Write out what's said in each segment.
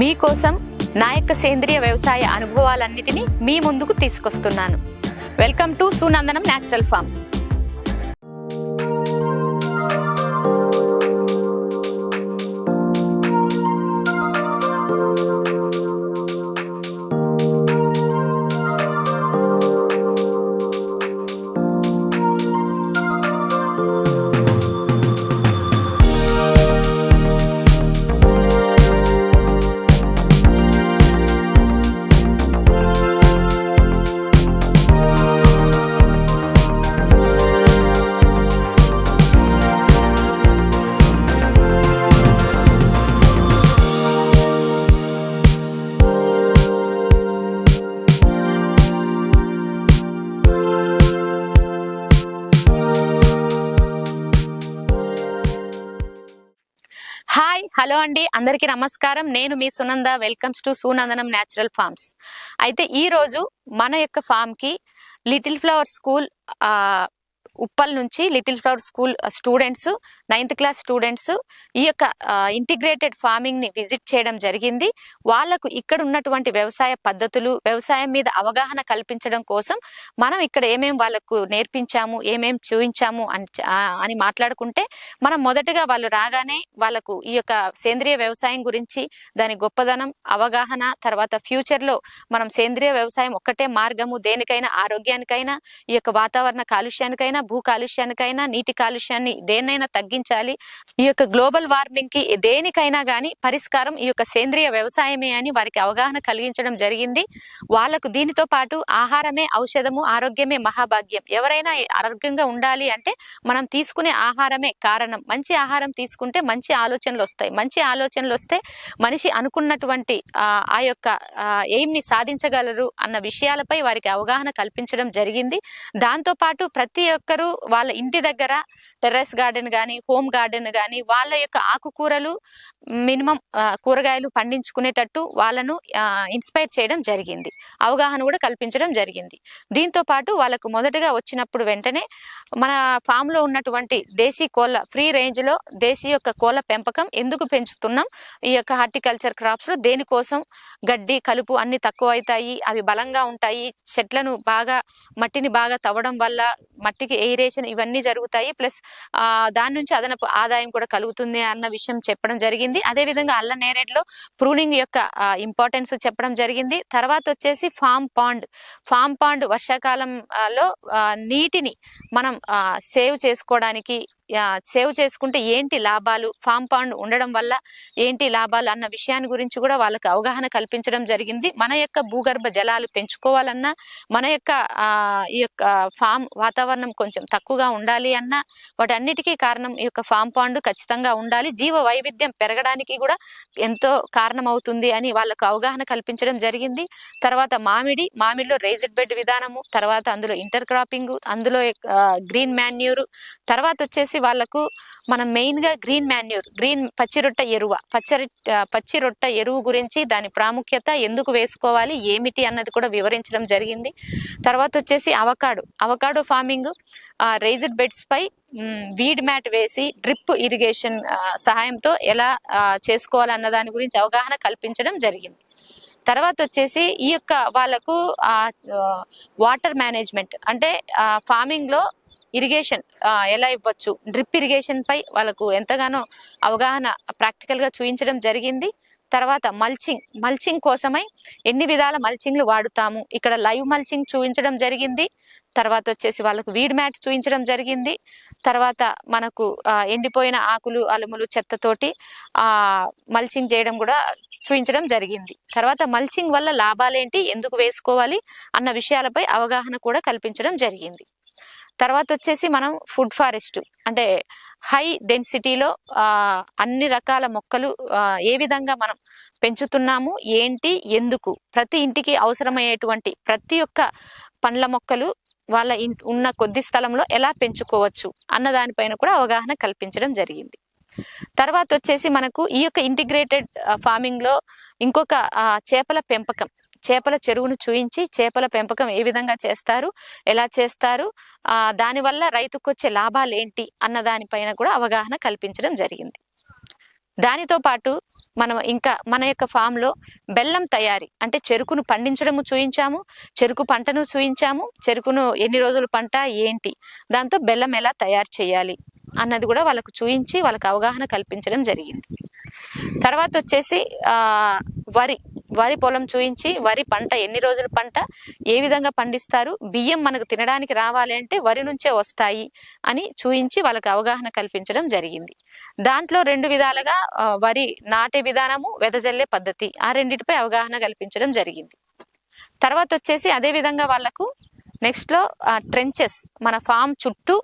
మీకోసం నా యొక్క సేంద్రియ వ్యవసాయ అనుభవాలన్నిటినీ మీ ముందుకు తీసుకొస్తున్నాను. Welcome to Sunandanam natural farms. Hello అండి అందరికీ నమస్కారం. నేను మీ Sunanda. Welcomes to Sunandanam natural farms అయితే ఈ రోజు మన యొక్క ఫామ్కి లిటిల్ ఫ్లవర్ స్కూల్ ఉప్పల్ నుంచి little flower school students ninth class students ఈ యొక్క ఇంటిగ్రేటెడ్ ఫార్మింగ్ని విజిట్ చేయడం జరిగింది. వాళ్ళకు ఇక్కడ ఉన్నటువంటి వ్యవసాయ పద్ధతులు వ్యవసాయం మీద అవగాహన కల్పించడం కోసం మనం ఇక్కడ ఏమేం వాళ్ళకు నేర్పించాము ఏమేం చూపించాము అని అని మాట్లాడుకుంటే మనం మొదటగా వాళ్ళు రాగానే వాళ్ళకు ఈ యొక్క సేంద్రియ వ్యవసాయం గురించి దాని గొప్పదనం అవగాహన తర్వాత ఫ్యూచర్లో మనం సేంద్రియ వ్యవసాయం ఒక్కటే మార్గము దేనికైనా ఆరోగ్యానికైనా ఈ యొక్క వాతావరణ కాలుష్యానికైనా భూ కాలుష్యానికైనా నీటి కాలుష్యాన్ని దేన్నైనా తగ్గించాలి. ఈ యొక్క గ్లోబల్ వార్మింగ్కి దేనికైనా కానీ పరిష్కారం ఈ యొక్క సేంద్రియ వ్యవసాయమే అని వారికి అవగాహన కలిగించడం జరిగింది. వాళ్ళకు దీనితో పాటు ఆహారమే ఔషధము ఆరోగ్యమే మహాభాగ్యం. ఎవరైనా ఆరోగ్యంగా ఉండాలి అంటే మనం తీసుకునే ఆహారమే కారణం. మంచి ఆహారం తీసుకుంటే మంచి ఆలోచనలు వస్తాయి. మంచి ఆలోచనలు వస్తే మనిషి అనుకున్నటువంటి ఆ, యొక్క ఎయిమ్ని సాధించగలరు అన్న విషయాలపై వారికి అవగాహన కల్పించడం జరిగింది. దాంతో పాటు ప్రతి ఒక్కరు వాళ్ళ ఇంటి దగ్గర టెర్రస్ గార్డెన్ కానీ హోమ్ గార్డెన్ కానీ వాళ్ళ యొక్క ఆకుకూరలు మినిమం కూరగాయలు పండించుకునేటట్టు వాళ్ళను ఇన్స్పైర్ చేయడం జరిగింది. అవగాహన కూడా కల్పించడం జరిగింది. దీంతో పాటు వాళ్ళకు మొదటగా వచ్చినప్పుడు వెంటనే మన ఫామ్లో ఉన్నటువంటి దేశీ కోళ్ళ ఫ్రీ రేంజ్లో దేశీ యొక్క కోళ్ళ పెంపకం ఎందుకు పెంచుతున్నాం? ఈ యొక్క హార్టికల్చర్ క్రాప్స్లో దేనికోసం గడ్డి కలుపు అన్ని తక్కువ అవుతాయి అవి బలంగా ఉంటాయి చెట్లను బాగా మట్టిని బాగా తవ్వడం వల్ల మట్టికి ఎయిరేషన్ ఇవన్నీ జరుగుతాయి. ప్లస్ దాని నుంచి అదనపు ఆదాయం కూడా కలుగుతుంది అన్న విషయం చెప్పడం జరిగింది. అదే విధంగా అల్ల నేరేడులో ప్రూనింగ్ యొక్క ఇంపార్టెన్స్ చెప్పడం జరిగింది. తర్వాత వచ్చేసి ఫామ్ పాండ్. ఫామ్ పాండ్ వర్షాకాలం లో నీటిని మనం సేవ్ చేసుకోవడానికి సేవ్ చేసుకుంటే ఏంటి లాభాలు? ఫామ్ పాండ్ ఉండడం వల్ల ఏంటి లాభాలు అన్న విషయాన్ని గురించి కూడా వాళ్ళకి అవగాహన కల్పించడం జరిగింది. మన యొక్క భూగర్భ జలాలు పెంచుకోవాలన్నా మన యొక్క ఈ యొక్క ఫామ్ వాతావరణం కొంచెం తక్కువగా ఉండాలి అన్నా వాటన్నిటికీ కారణం ఈ యొక్క ఫామ్ పాండ్ ఖచ్చితంగా ఉండాలి. జీవ వైవిధ్యం పెరగడానికి కూడా ఎంతో కారణం అవుతుంది అని వాళ్ళకు అవగాహన కల్పించడం జరిగింది. తర్వాత మామిడి మామిడిలో రేజెడ్ బెడ్ విధానము తర్వాత అందులో ఇంటర్ క్రాపింగ్ అందులో గ్రీన్ మాన్యూర్ తర్వాత వచ్చేసి వాళ్ళకు మనం మెయిన్గా గ్రీన్ మాన్యూర్ గ్రీన్ పచ్చి రొట్ట ఎరువ పచ్చరి ఆ, పచ్చి రొట్ట ఎరువు గురించి దాని ప్రాముఖ్యత ఎందుకు వేసుకోవాలి ఏమిటి అన్నది కూడా వివరించడం జరిగింది. తర్వాత వచ్చేసి avocado avocado farming raised beds పై వీడ్ మ్యాట్ వేసి డ్రిప్ ఇరిగేషన్ సహాయంతో ఎలా చేసుకోవాలన్న దాని గురించి అవగాహన కల్పించడం జరిగింది. తర్వాత వచ్చేసి ఈ యొక్క వాళ్ళకు వాటర్ మేనేజ్మెంట్ అంటే ఫార్మింగ్లో ఇరిగేషన్ ఎలా ఇవ్వచ్చు? డ్రిప్ ఇరిగేషన్ పై వాళ్ళకు ఎంతగానో అవగాహన ప్రాక్టికల్గా చూపించడం జరిగింది. తర్వాత మల్చింగ్ మల్చింగ్ కోసమై ఎన్ని విధాల మల్చింగ్లు వాడుతాము? ఇక్కడ లైవ్ మల్చింగ్ చూపించడం జరిగింది. తర్వాత వచ్చేసి వాళ్ళకు వీడ్ మ్యాట్ చూపించడం జరిగింది. తర్వాత మనకు ఎండిపోయిన ఆకులు అలుములు చెత్తతోటి మల్చింగ్ చేయడం కూడా చూపించడం జరిగింది. తర్వాత మల్చింగ్ వల్ల లాభాలేంటి? ఎందుకు వేసుకోవాలి? అన్న విషయాలపై అవగాహన కూడా కల్పించడం జరిగింది. తర్వాత వచ్చేసి మనం ఫుడ్ ఫారెస్ట్. అంటే హై డెన్సిటీలో అన్ని రకాల మొక్కలు ఏ విధంగా మనం పెంచుతున్నాము ఏంటి ఎందుకు ప్రతి ఇంటికి అవసరమయ్యేటువంటి ప్రతి ఒక్క పండ్ల మొక్కలు వాళ్ళ ఉన్న కొద్ది స్థలంలో ఎలా పెంచుకోవచ్చు అన్న దానిపైన కూడా అవగాహన కల్పించడం జరిగింది. తర్వాత వచ్చేసి మనకు ఈ యొక్క ఇంటిగ్రేటెడ్ ఫార్మింగ్లో ఇంకొక చేపల పెంపకం చేపల చెరువును చూయించి చేపల పెంపకం ఏ విధంగా చేస్తారు ఎలా చేస్తారు దానివల్ల రైతుకు వచ్చే లాభాలు ఏంటి అన్న దానిపైన కూడా అవగాహన కల్పించడం జరిగింది. దానితో పాటు మనం ఇంకా మన యొక్క ఫామ్లో బెల్లం తయారీ అంటే చెరుకును పండించడము చూయించాము చెరుకు పంటను చూయించాము చెరుకును ఎన్ని రోజులు పంట ఏంటి దాంతో బెల్లం ఎలా తయారు చేయాలి అన్నది కూడా వాళ్ళకు చూయించి వాళ్ళకు అవగాహన కల్పించడం జరిగింది. తర్వాత వచ్చేసి వరి వరి పొలం చూయించి వరి పంట ఎన్ని రోజుల పంట ఏ విధంగా పండిస్తారు బియ్యం మనకు తినడానికి రావాలి అంటే వరి నుంచే వస్తాయి అని చూయించి వాళ్ళకి అవగాహన కల్పించడం జరిగింది. దాంట్లో రెండు విధాలుగా వరి నాటే విధానము వెదజల్లే పద్ధతి ఆ రెండిటిపై అవగాహన కల్పించడం జరిగింది. తర్వాత వచ్చేసి అదే విధంగా వాళ్ళకు నెక్స్ట్లో ట్రెంచెస్ మన ఫామ్ చుట్టూ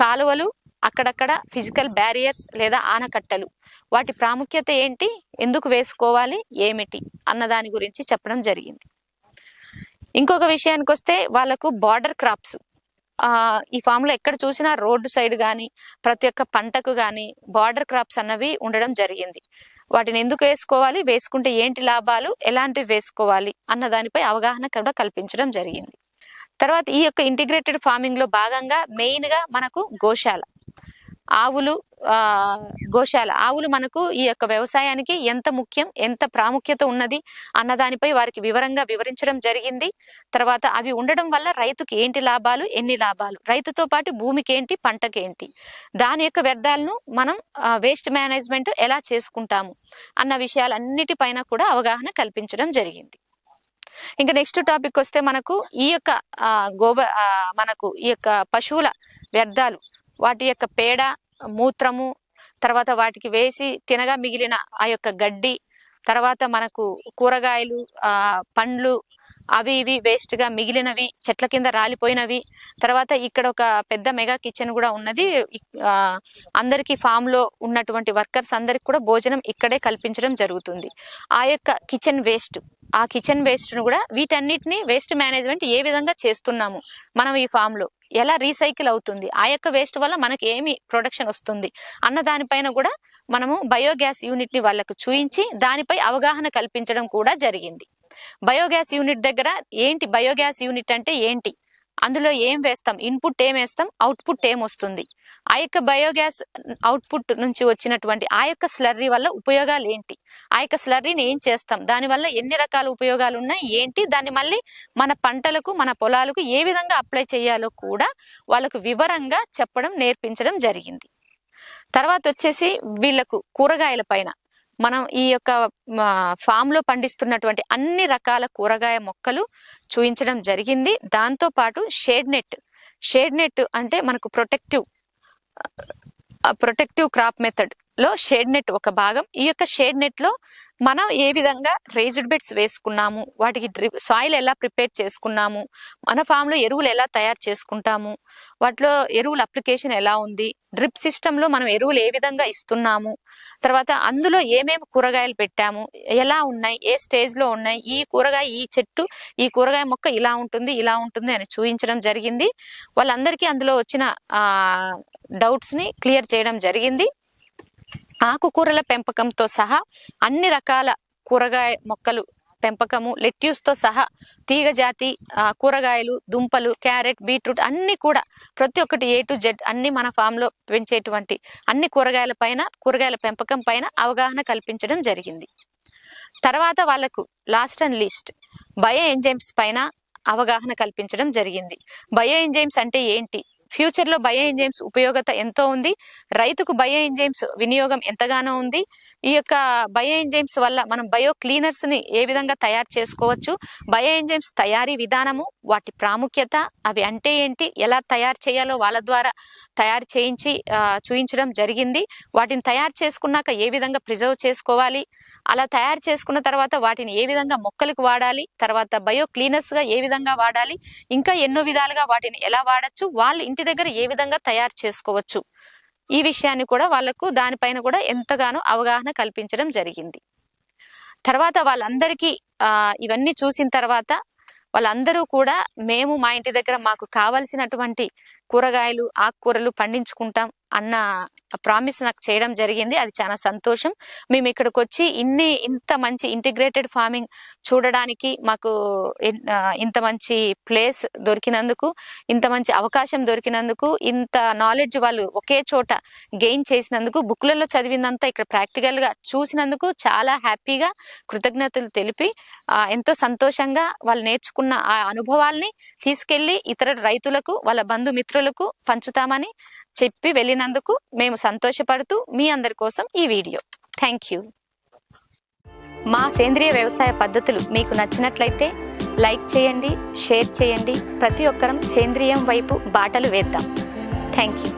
కాలువలు అక్కడక్కడ ఫిజికల్ బ్యారియర్స్ లేదా ఆనకట్టలు. వాటి ప్రాముఖ్యత ఏంటి? ఎందుకు వేసుకోవాలి? ఏమిటి? అన్న దాని గురించి చెప్పడం జరిగింది. ఇంకొక విషయానికి వస్తే వాళ్ళకు బార్డర్ క్రాప్స్ ఈ ఫామ్లో ఎక్కడ చూసినా రోడ్డు సైడ్ కానీ ప్రతి ఒక్క పంటకు కానీ బార్డర్ క్రాప్స్ అన్నవి ఉండడం జరిగింది. వాటిని ఎందుకు వేసుకోవాలి? వేసుకుంటే ఏంటి లాభాలు? ఎలాంటివి వేసుకోవాలి? అన్న దానిపై అవగాహన కూడా కల్పించడం జరిగింది. తర్వాత ఈ యొక్క ఇంటిగ్రేటెడ్ ఫార్మింగ్లో భాగంగా మెయిన్గా మనకు గోశాల. ఆవులు ఆ గోశాల. ఆవులు మనకు ఈ యొక్క వ్యవసాయానికి ఎంత ముఖ్యం ఎంత ప్రాముఖ్యత ఉన్నది అన్న దానిపై వారికి వివరంగా వివరించడం జరిగింది. తర్వాత అవి ఉండడం వల్ల రైతుకి ఏంటి లాభాలు ఎన్ని లాభాలు? రైతుతో పాటు భూమికి ఏంటి పంటకేంటి? దాని యొక్క వ్యర్థాలను మనం వేస్ట్ మేనేజ్మెంట్ ఎలా చేసుకుంటాము అన్న విషయాలన్నిటిపైన కూడా అవగాహన కల్పించడం జరిగింది. ఇంకా నెక్స్ట్ టాపిక్ వస్తే మనకు ఈ యొక్క గోబ ఆ, మనకు ఈ యొక్క పశువుల వ్యర్థాలు వాటి యొక్క పేడ మూత్రము తర్వాత వాటికి వేసి తినగా మిగిలిన ఆ యొక్క గడ్డి తర్వాత మనకు కూరగాయలు పండ్లు అవి ఇవి వేస్ట్గా మిగిలినవి చెట్ల కింద రాలిపోయినవి. తర్వాత ఇక్కడ ఒక పెద్ద మెగా కిచెన్ కూడా ఉన్నది. అందరికీ ఫామ్లో ఉన్నటువంటి వర్కర్స్ అందరికి కూడా భోజనం ఇక్కడే కల్పించడం జరుగుతుంది. ఆ యొక్క కిచెన్ వేస్ట్ ఆ కిచెన్ వేస్ట్ను కూడా వీటన్నిటిని వేస్ట్ మేనేజ్మెంట్ ఏ విధంగా చేస్తున్నాము మనం ఈ ఫామ్లో ఎలా రీసైకిల్ అవుతుంది? ఆ యొక్క వేస్ట్ వల్ల మనకి ఏమి ప్రొడక్షన్ వస్తుంది? అన్న దానిపైన కూడా మనము బయోగ్యాస్ యూనిట్ని వాళ్ళకు చూయించి దానిపై అవగాహన కల్పించడం కూడా జరిగింది. బయోగ్యాస్ యూనిట్ దగ్గర ఏంటి? బయోగ్యాస్ యూనిట్ అంటే ఏంటి? అందులో ఏం వేస్తాం? ఇన్పుట్ ఏం వేస్తాం? అవుట్పుట్ ఏం వస్తుంది? ఆ యొక్క బయోగ్యాస్ అవుట్పుట్ నుంచి వచ్చినటువంటి ఆ యొక్క స్లర్రీ వల్ల ఉపయోగాలు ఏంటి? ఆ యొక్క స్లర్రీని ఏం చేస్తాం? దానివల్ల ఎన్ని రకాల ఉపయోగాలు ఉన్నాయి? ఏంటి? దాన్ని మళ్ళీ మన పంటలకు మన పొలాలకు ఏ విధంగా అప్లై చేయాలో కూడా వాళ్ళకు వివరంగా చెప్పడం నేర్పించడం జరిగింది. తర్వాత వచ్చేసి వీళ్ళకు కూరగాయల పైన. మనం ఈ యొక్క ఫామ్లో పండిస్తున్నటువంటి అన్ని రకాల కూరగాయ మొక్కలు చూపించడం జరిగింది. దాంతో పాటు షేడ్ నెట్. షేడ్ నెట్ అంటే మనకు ప్రొటెక్టివ్ ప్రొటెక్టివ్ క్రాప్ మెథడ్లో షేడ్ నెట్ ఒక భాగం. ఈ యొక్క షేడ్ నెట్లో మనం ఏ విధంగా రేజ్డ్ బెడ్స్ వేసుకున్నాము వాటికి డ్రిప్ సాయిల్ ఎలా ప్రిపేర్ చేసుకున్నాము మన ఫామ్లో ఎరువులు ఎలా తయారు చేసుకుంటాము వాటిలో ఎరువుల అప్లికేషన్ ఎలా ఉంది డ్రిప్ సిస్టమ్లో మనం ఎరువులు ఏ విధంగా ఇస్తున్నాము తర్వాత అందులో ఏమేమి కూరగాయలు పెట్టాము ఎలా ఉన్నాయి ఏ స్టేజ్లో ఉన్నాయి ఈ కూరగాయ ఈ చెట్టు ఈ కూరగాయ మొక్క ఇలా ఉంటుంది ఇలా ఉంటుంది అని చూపించడం జరిగింది. వాళ్ళందరికీ అందులో వచ్చిన డౌట్స్ని డౌట్స్ని క్లియర్ చేయడం జరిగింది. ఆకుకూరల పెంపకంతో సహా అన్ని రకాల కూరగాయ మొక్కలు పెంపకము లెట్యూస్తో సహా తీగజాతి కూరగాయలు దుంపలు క్యారెట్ బీట్రూట్ అన్నీ కూడా ప్రతి ఒక్కటి ఏ టు జెడ్ అన్ని మన ఫామ్లో పెంచేటువంటి అన్ని కూరగాయల పైన కూరగాయల పెంపకం పైన అవగాహన కల్పించడం జరిగింది. తర్వాత వాళ్ళకు last and least bio enzymes పైన అవగాహన కల్పించడం జరిగింది. బయో ఎంజైమ్స్ అంటే ఏంటి? ఫ్యూచర్లో బయో ఎంజైమ్స్ ఉపయోగత ఎంతో ఉంది. రైతుకు బయో ఎంజైమ్స్ వినియోగం ఎంతగానో ఉంది. ఈ యొక్క బయో ఎంజైమ్స్ వల్ల మనం బయో క్లీనర్స్ని ఏ విధంగా తయారు చేసుకోవచ్చు? బయో ఎంజైమ్స్ తయారీ విధానము వాటి ప్రాముఖ్యత అవి అంటే ఏంటి? ఎలా తయారు చేయాలో వాళ్ళ ద్వారా తయారు చేయించి చూయించడం జరిగింది. వాటిని తయారు చేసుకున్నాక ఏ విధంగా ప్రిజర్వ్ చేసుకోవాలి? అలా తయారు చేసుకున్న తర్వాత వాటిని ఏ విధంగా మొక్కలకు వాడాలి? తర్వాత బయో క్లీనర్స్గా ఏ విధంగా వాడాలి? ఇంకా ఎన్నో విధాలుగా వాటిని ఎలా వాడచ్చు? వాళ్ళు ఇంటి దగ్గర ఏ విధంగా తయారు చేసుకోవచ్చు? ఈ విషయాన్ని కూడా వాళ్ళకు దానిపైన కూడా ఎంతగానో అవగాహన కల్పించడం జరిగింది. తర్వాత వాళ్ళందరికీ ఇవన్నీ చూసిన తర్వాత వాళ్ళందరూ కూడా మేము మా ఇంటి దగ్గర మాకు కావలసినటువంటి కూరగాయలు ఆకుకూరలు పండించుకుంటాం అన్న ప్రామిస్ నాకు చేయడం జరిగింది. అది చాలా సంతోషం. మేము ఇక్కడికి వచ్చి ఇన్ని ఇంత మంచి ఇంటిగ్రేటెడ్ ఫార్మింగ్ చూడడానికి మాకు ఇంత మంచి ప్లేస్ దొరికినందుకు ఇంత మంచి అవకాశం దొరికినందుకు ఇంత నాలెడ్జ్ వాళ్ళు ఒకే చోట గెయిన్ చేసినందుకు బుక్లలో చదివిందంతా ఇక్కడ ప్రాక్టికల్గా చూసినందుకు చాలా హ్యాపీగా కృతజ్ఞతలు తెలిపి ఎంతో సంతోషంగా వాళ్ళు నేర్చుకున్న ఆ అనుభవాల్ని తీసుకెళ్ళి ఇతర రైతులకు వాళ్ళ బంధుమిత్రులు మిత్రులకు పంచుతామని చెప్పి వెళ్ళినందుకు మేము సంతోషపడుతూ మీ అందరి కోసం ఈ వీడియో. థ్యాంక్ యూ మా సేంద్రియ వ్యవసాయ పద్ధతులు మీకు నచ్చినట్లయితే లైక్ చేయండి షేర్ చేయండి. ప్రతి ఒక్కరం సేంద్రియం వైపు బాటలు వేద్దాం. Thank you